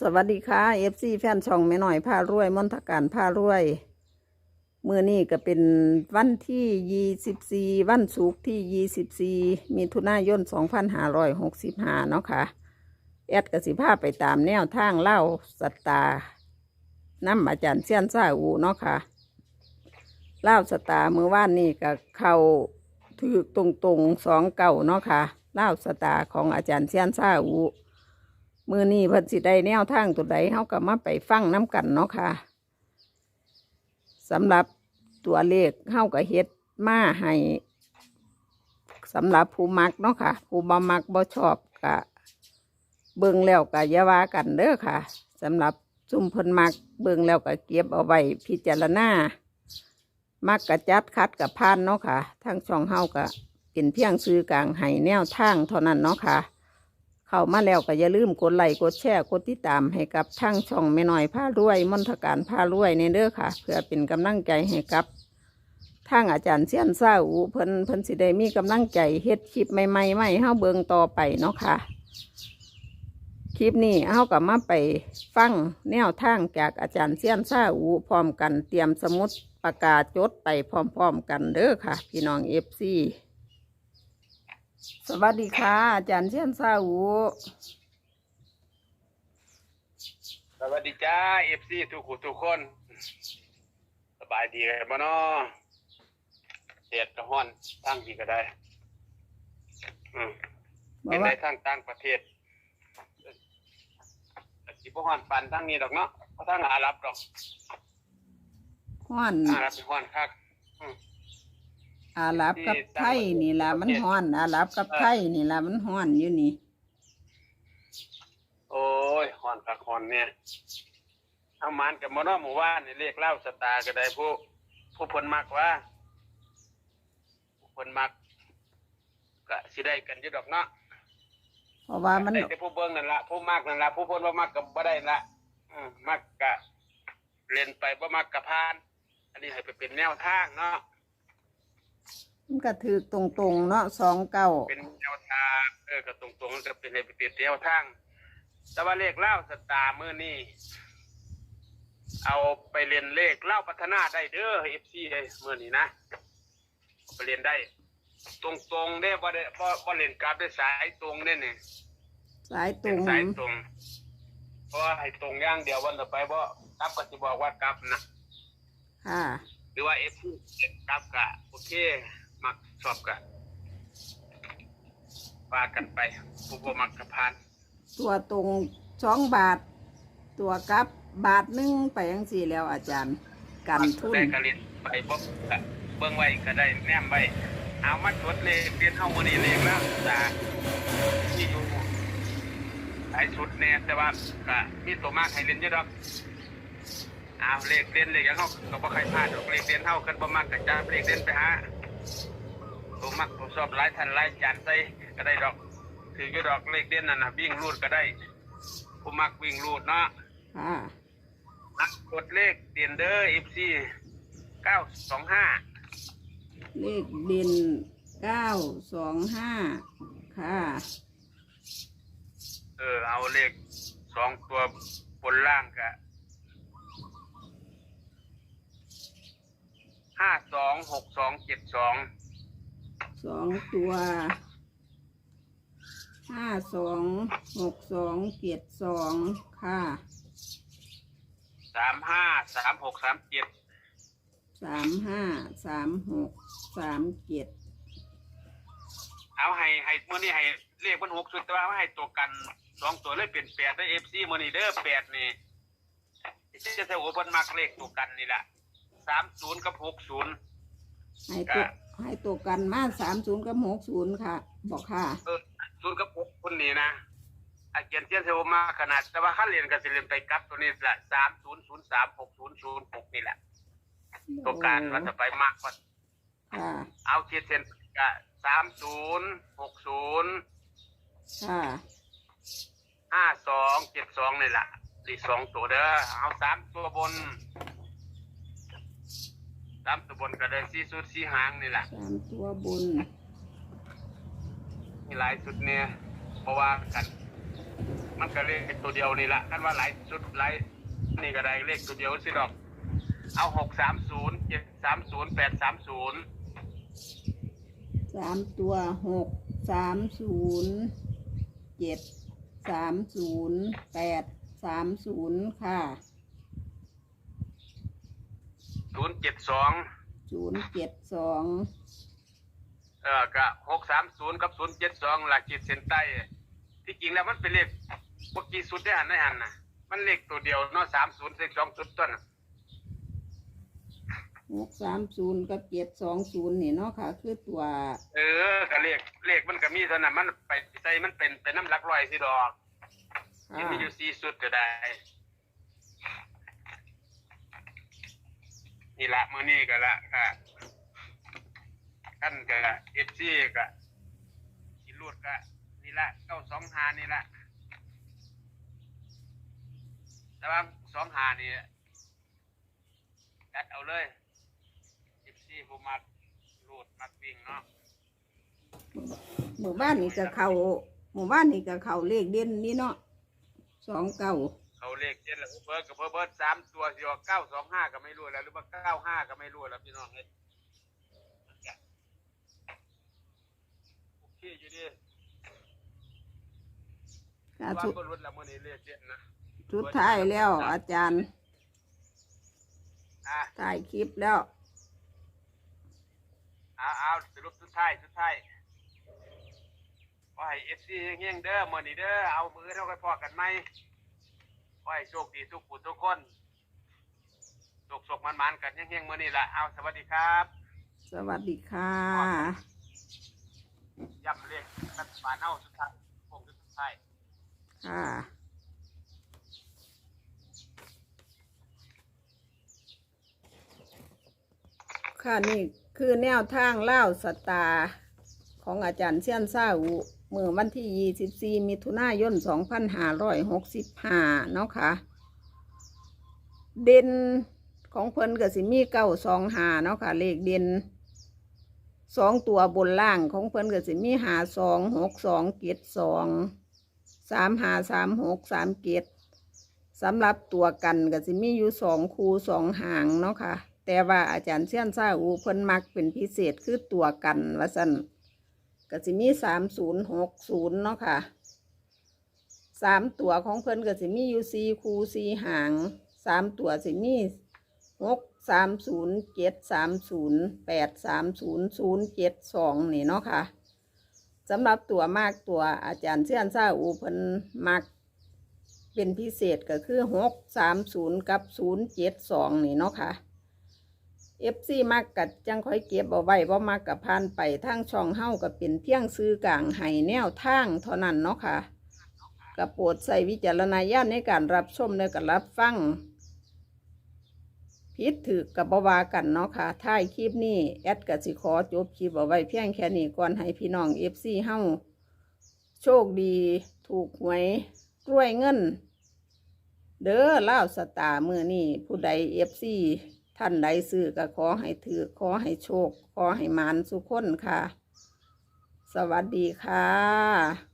สวัสดีค่ะเอฟซีแฟนช่องแม่หน่อยพารวยมนทการพารวย มือนี้ก็เป็นวันที่ยี่สิบสี่วันศุกร์ที่ยี่สิบสี่มีทุนายนสองพันห้าร้อยหกสิบห้าเนาะค่ะ แอดกสิภาไปตามแนวทางเล่าสตตาน้ำอาจารย์เซียนซาอูเนาะค่ะเล่าสตาเมื่อวานนี้ก็เข้าถือตรงตรงๆสองเก่าเนาะค่ะเล่าสตาของอาจารย์เซียนซาอู มือนี้เพิ่นสิได้แนวทางตัวใดเฮาก็มาไปฟังน้ำกันเนาะค่ะสำหรับตัวเลขเฮาก็เฮ็ดมาให้สำหรับผู้มักเนาะค่ะ ผู้บ่มักบ่ชอบก็เบิ่งแล้วก็อย่าว่ากันเด้อค่ะสำหรับซุ่มเพิ่นมักเบิ่งแล้วก็เก็บเอาไว้พิจารณามักกะจัดคัดกับพานเนาะค่ะทางช่องเฮาก็เป็นเพียงซื้อกลางให้แนวทางเท่านั้นเนาะค่ะ เข้ามาแล้วก็อย่าลืมกดไลค์กดแชร์กดติดตามให้กับทางช่องแม่น้อยผ้ารวยมนทการผ้ารวยในเด้อค่ะ เพื่อเป็นกำลังใจให้กับทางอาจารย์เสียนซ่าอูเพิ่นเพิ่นสิได้มีกำลังใจเฮ็ดคลิปใหม่ๆใหม่เฮาเบิงต่อไปเนาะค่ะคลิปนี้เฮากับมาไปฟังแนวทางจากอาจารย์เสียนซ่าอูพร้อมกันเตรียมสมุดปากกาศจดไปพร้อมๆกันเด้อค่ะ พี่น้องเอฟซี สวัสดีค่ะอาจารย์เสียนซ่าอูสวัสดีจ้าเอฟซีทุกคนทุกคน สบายดีกันบ่เนาะเสียดกระห้อนทั้งที่ก็ได้อืมบอเป็นกว่าได้ทั้งต่างประเทศสิบ่ฮ้อนปันทั้งนี้ดอกเนาะเพราะทั้งอาหรับดอกฮ้อนอาหรับเป็นฮ้อนคักอืม อาหรับกับไทยนี่ล่ะมันฮ้อน อาหรับกับไทยนี่ล่ะมันฮ้อนอยู่นี่ โอ้ยฮ้อนคักฮ้อนเนี่ยเอามันกับบ่เนาะหมู่บ้านนี่เรียกเล่าสตาร์ก็ได้ผู้ ผู้เพิ่นมักว่าผู้เพิ่นมักก็สิได้กันอยู่ดอกเนาะเพราะว่ามันได้แต่ผู้เบิ่งนั่นละผู้มักนั่นละผู้เพิ่นบ่มักก็บ่ได้ละอืมมักก็เล่นไปบ่มักก็ผ่าน อันนี้ให้ไปเป็นแนวทางเนาะ มันก็ถือตรงๆเนาะสองเก้าเป็นแนวทางเออก็ตรงๆก็เป็นให้ไปเป็นแนวทาง แต่ว่าเลขเล่าสตาร์มื้อนี้เอาไปเรียนเลขเล่าพัฒนาได้เด้อ FC เด้อมื้อนี้นะเอาไปเรียนได้ ตรงๆเด้บ่ได้บ่บ่เล่นกราฟได้สายตรงเด้นี่สายตรเป็นงสายตรง เพราะว่าให้ตรงอย่างเดียววันต่อไปบ่กลับก็สิบอกว่ากลับนะ ค่ะ หรือว่าเอฟกลับก็โอเค มักชอบก็ว่ากันไปผู้บ่มักก็ผ่านตัวตรงสองบาท ตัวกลับบาทหนึงไปยังสี่แล้วอาจารย์ กันทุนได้ก็เรียนไปบ่ก็เบิ่งไว้ก็ได้แนมไว้เอามาตรวจเลขเรียนเฮามื้อนี้เลขแล้วจ้าที่อยู่หลายชุดแน่แต่ว่าก็มีตัวมากให้เรียนอยู่ดอกอ้าวเลขเด่นเลขยังเขาก็บ่ใครพลาดหรอกเลขเด่นเท่ากันบ่มักกะจับเลขเด่นไปหา ตัวมักตัวชอบหลายทันหลายจานใส่ก็ได้ดอก ถืออยู่ดอกเลขเด่นนั่นน่ะวิ่งรูดก็ได้ผู้มักวิ่งรูดเนาะค่ะนักกดเลขเด่นเด้อ FC เก้าสองห้าเลขเด่นเก้าสองห้าค่ะ เออเอาเลขสองตัวบนล่างกะห้าสองหกสองเจ็ดสอง สองตัวห้าสองหกสองเจ็ดสองค่ะสามห้าสามหกสามเจ็ดสามห้าสามหกสามเจ็ดเอาให้ให้มื่อนี้ให้เรียกมันหกสุดแต่ว่าให้ตัวกันสองตัวเลยเปลี่ยนแปดได้เอฟซีมื่อนี้เด้อแปดนี่จะเท่าบนมักเลขตัวกันนี่แหละสามศูนย์กับหกศูนย์ให้ตัว ให้ตัวกันมาสามศูนย์กับหกศูนย์ค่ะ บอกค่ะเออศูนย์กับหกคนนี้นะอาเกียนเทียนเทวมาขนาด แต่ว่าขั้นเรียนก็สิเรียนไปกลับตัวนี้แหละสามศูนย์ศูนย์สามหกศูนย์ศูนย์หกนี่แหละ ตัวการว่าจะไปมากกว่าค่ะเอาเทียนเทียนก็สามศูนย์หกศูนย์ค่ะห้าสองเจ็ดสองนี่แหละสี่สองตัวเด้อเอาสามตัวบน สามตัวบนก็ได้สี่สุดสี่หางนี่แหละสามตัวบนมีหลายสุดเนี่ยเพราะว่ากัน มันมันก็เลขตัวเดียวนี่ละกันว่าหลายชุดหลายนี่ก็ได้เลขตัวเดียวสิดอก เอาหกสามศูนย์เจ็ดสามศูนย์แปดสามศูนย์สามตัวหกสามศูนย์เจ็ดสามศูนย์แปดสามศูนย์ค่ะ ศูนย์เจ็ดสองศูนย์เจ็ดสองเออก็หกสามศูนย์กับศูนย์เจ็ดสองหลักขีดเส้นใต้ ที่จริงแล้วมันเป็นเลขเมื่อกี้สุดได้หันได้หันนะมันเลขตัวเดียวเนาะสามศูนย์เลขสองสุดต้นน่ะหกสามศูนย์กับเจ็ดสองศูนย์นี่เนาะค่ะ คือตัว เออก็เลขเลขมันก็มีเท่านั้นมันไปใส่มันเป็นเป็นน้ำหลักร้อยสิดอกค่ะยังมีอยู่สี่สุดก็ได้ นี่ละมือนี้ก็ละค่ะขั้นก็เอฟซีก็ขีรูดก็นี่ละเก้าสองหานี่ละแต่ว่าสองหานี่กัดเอาเลยเอฟซีผู้มักรูดมักวิ่งเนาะหมู่บ้านนี่ก็เขาหมู่บ้านนี่ก็เขาเลขเด่นนี่เนาะสองเก้า เขาเลขเจ็ดแล้วเบิร์ดกับเบิร์ดสามตัวสิออกเก้าสองห้าก็ไม่รู้แล้ว หรือว่าเก้าห้าก็ไม่รู้แล้วพี่น้องเอ้ยโอเคอยู่ดิค่ะว่าสุบรุษละมื่อนี้เลขเจ็ดนะสุดท้ายแล้วอาจารย์อะถ่ายคลิปแล้วเอาเอาสรุปสุดท้ายสุดท้ายว่าให้เอฟซีเฮงๆเด้อมื่อนี้เด้อเอามือเท่ากันพอกันไหม ว่าให้โชคดีทุกผู้ทุกคนโชคโชคมันๆกันเฮงๆมื่อนี้ละเอาสวัสดีครับสวัสดีค่ะ ย้ำเลขรัฐบาลเฮาสุดท้ายคงสุดท้ายค่ะค่ะนี่คือแนวทางเล่าสตาร์ของอาจารย์เชียนซาอุ เมื่อวันที่ 24 มิถุนายน 2565 เนาะค่ะ เด่นของเพิ่นก็สิมีเก้าสองหาเนาะค่ะ เลขเด่นสองตัวบนล่างของเพิ่นก็สิมีหาสองหกสองเกตสองสามหาสามหกสามเกตสำหรับตัวกันก็สิมีอยู่สองคูสองหางเนาะค่ะ แต่ว่าอาจารย์เชียนซาอูเพิ่นมักเป็นพิเศษคือตัวกันว่าซั่น ก็สิมีสามศูนย์หกศูนย์เนาะค่ะสามตัวของเพิ่นก็สิมีอยู่สี่คูสี่หางสามตัวสิมีหกสามศูนย์เจ็ดสามศูนย์แปดสามศูนย์ศูนย์เจ็ดสองนี่เนาะค่ะสำหรับตัวมากตัวอาจารย์เชื่อนซาอูเพิ่นมักเป็นพิเศษก็คือหกสามศูนย์กับศูนย์เจ็ดสองนี่เนาะค่ะ เอฟซีมักกัดจังค่อยเก็บเอาไว้บ่มักกับพานไปทางช่องเฮ้ากับเป็นเพียงซื้อกลางให้แนวทางเท่านั้นเนาะค่ะก็โปรดใส่วิจารณญาณในการรับชมและก็รับฟังพิดถือกับบวากันเนาะค่ะท้ายคลิปนี้แอดกับสิขอจบคลิปเอาไว้เพียงแค่นี้ก่อนให้พี่น้องเอฟซีเฮ้าโชคดีถูกหวยรวยเงิน เด้อเล่าสตาร์มือนี่ผู้ใดเอฟซี ท่านใดซื้อก็ขอให้ถือขอให้โชค ขอให้มานสุขคนค่ะ สวัสดีค่ะ